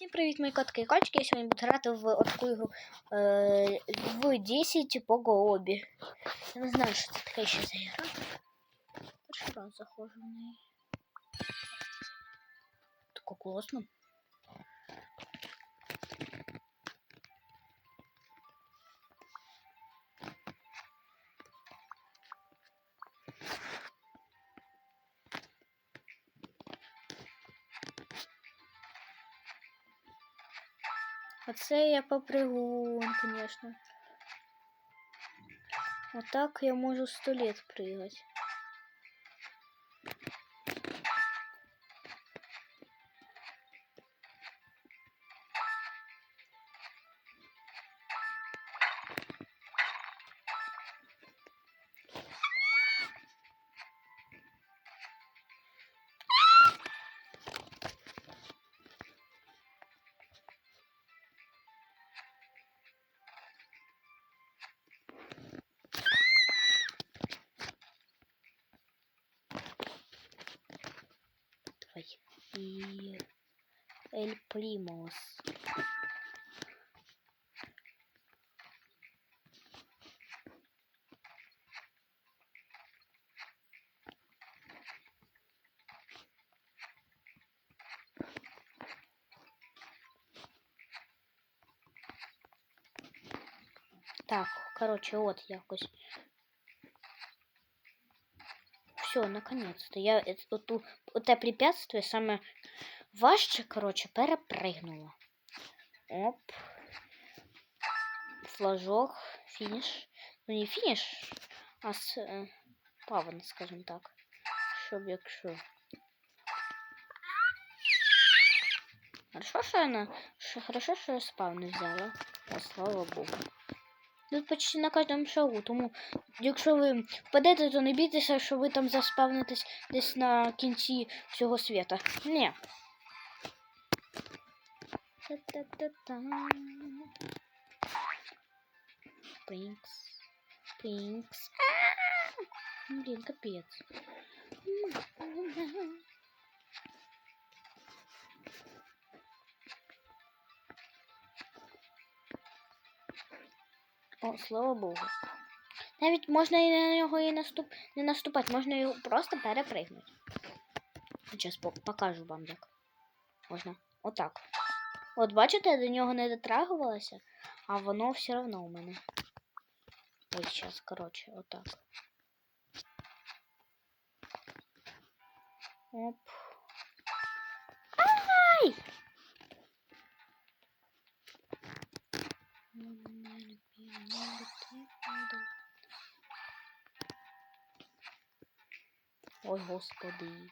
Всім привіт, мої котки і кочки. Я сьогодні буду грати в таку ігру е, в 10 по Гообі. Я не знаю, що це таке ще за ігра. Перший раз заходжу в неї. Тако класно. Оце я попрыгун, конечно. Вот так я можу сто лет прыгать. Эль Примос. Так, короче, вот якось Все, наконец-то. Я эт- оту, оте препятствие саме важче, короче, перепригнула. Оп. Флажок, фініш. Ну не фініш, а с е, паван, скажімо так. Щоб якщо. Хорошо, що я на... що, хорошо, що я спав не взяла. О, слава Богу. Тут почти на кожному шагу, тому якщо ви впадете, то не бійтеся, що ви там заспавнитесь десь на кінці всього світа. Ні. Та-та-та-та. Пинкс. Пинкс. А! О, слава Богу. Навіть можна і на нього і наступ... не наступати, можна його просто перепригнути. Зараз покажу вам як. Можна отак. От бачите, я до нього не дотрагувалася, а воно все одно у мене. Ось зараз, коротше, отак. Оп. Ой, господи.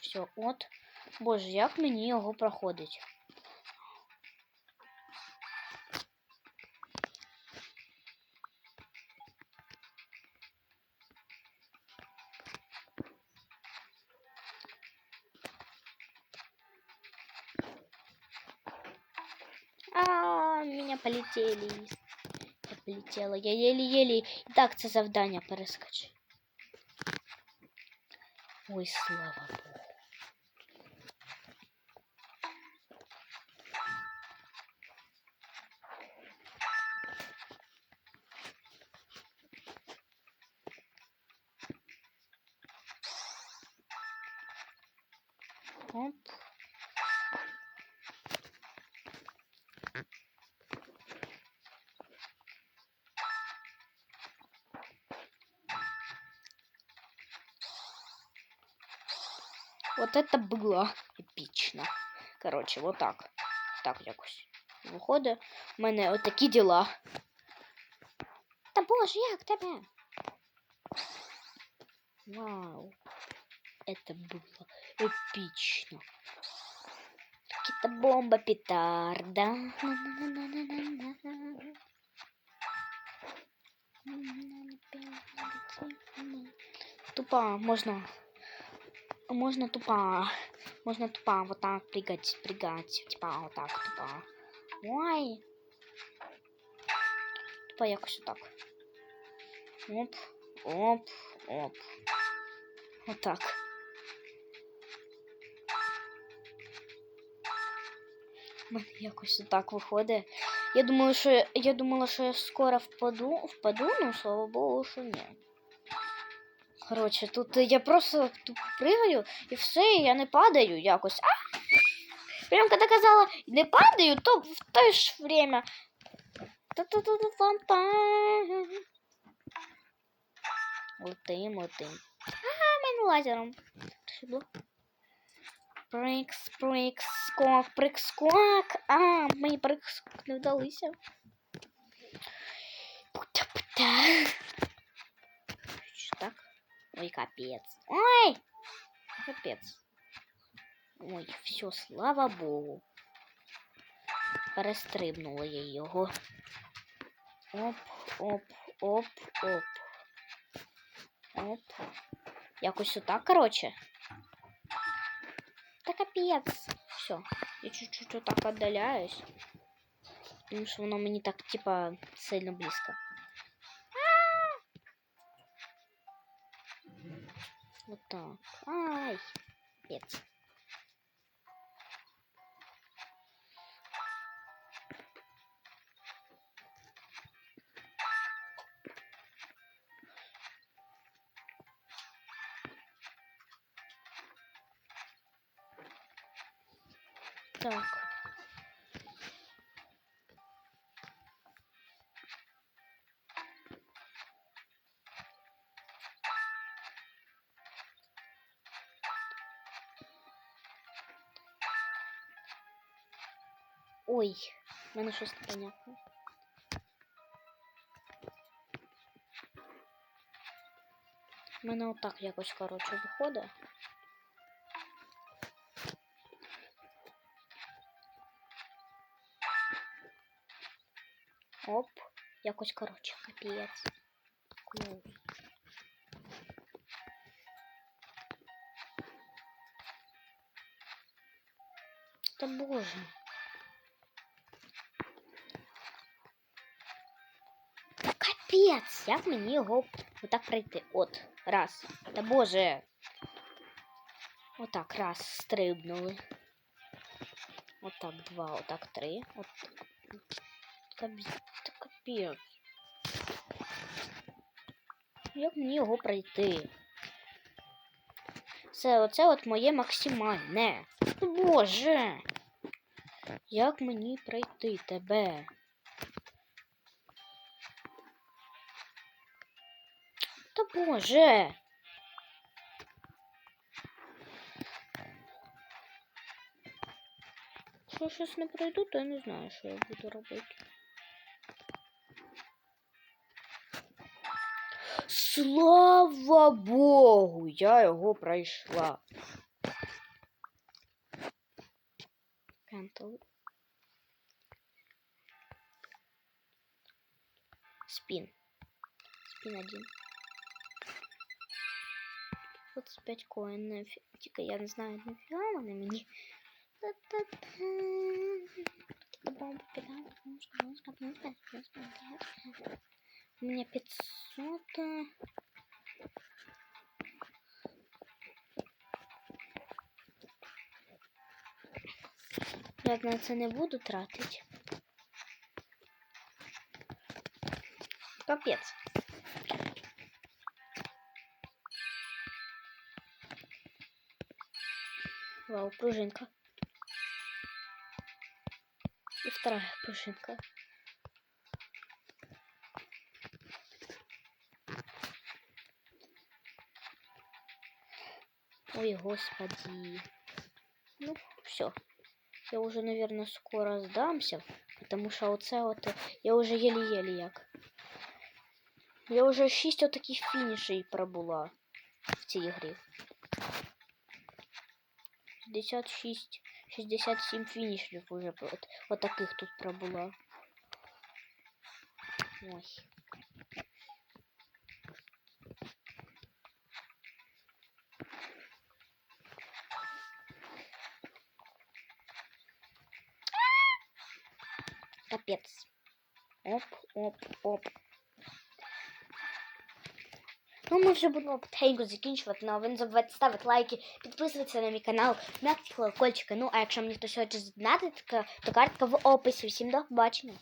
Все, от. Боже, як мені його проходить? Полетели. Я полетела. Я еле-еле. Так це завдання перескочи. Ой, слава Богу. Оп. Вот это было эпично. Короче, вот так. Так якось. Виходить, у мене отакі діла. Та боже, як тебе? Вау. Это было эпично. Какие-то бомба петарда. Тупо можно можно тупо, можно тупо вот так прыгать, прыгать, типа вот так тупо. Ой. Тупо якось так. Оп, оп, оп. Отак. У мене якось отак виходить. Я думаю, що я думала, що я скоро впаду, впаду, ну слава Богу, що ні. Коротше, тут я просто тут пригаю і все, я не падаю якось. А! Прям коли казала, не падаю, то в те ж время. Летим, летим. Ага, мене лазером. Прикс, прикс, скок, прикс, скок. А, мені прикс не вдалися. Ой, капець. Ой! Капець. Ой, все, слава Богу. Перестрибнула я його. Оп, оп, оп, оп. Оп. Якось отак, короче. Та капець. Все. Я чуть-чуть отак отдаляюсь. Тому що воно мені так, типа, сильно близько. Вот так. Ай. Капець. Так. Ой, мене щось непонятне. У мене отак якось, коротше, виходить. Оп, якось коротше, капець. Клоус. Та боже. Капець, як мені його отак пройти? От, раз. Та боже. Отак, раз, стрибнули. Отак, два, отак, три. От. Та капець. Як мені його пройти? Це оце от моє максимальне. Боже. Як мені пройти тебе? Боже. Я щось не пройду, то я не знаю, що я буду робити. Слава Богу, я пройшла. Cancel. Спин. Спин один. 25 коин. нафі- Тільки я не знаю, нафіга вони мені. Та-та-та. Бомба кидаю, потому что можно копнуть, конечно, нет. У меня 500. э. Я на це не буду тратити. Капець. Вау, пружинка. И вторая пружинка. Ой, господи. Ну, все. Я уже, наверное, скоро сдамся. Потому що оце от я уже еле-еле як. Я уже 6 отаких фінішей пробула в цій грі. 66, 67 фінішів уже от, от таких тут пробула. Ой. Капец. Оп, оп, оп. Ну, ми вже будемо потихеньку закінчувати. Ну, а ви не забувайте ставити лайки, підписуватися на мій канал, м'якти колокольчики. Ну, а якщо мені хтось хоче задонатити, то- то картка в описі. Всім до побачення.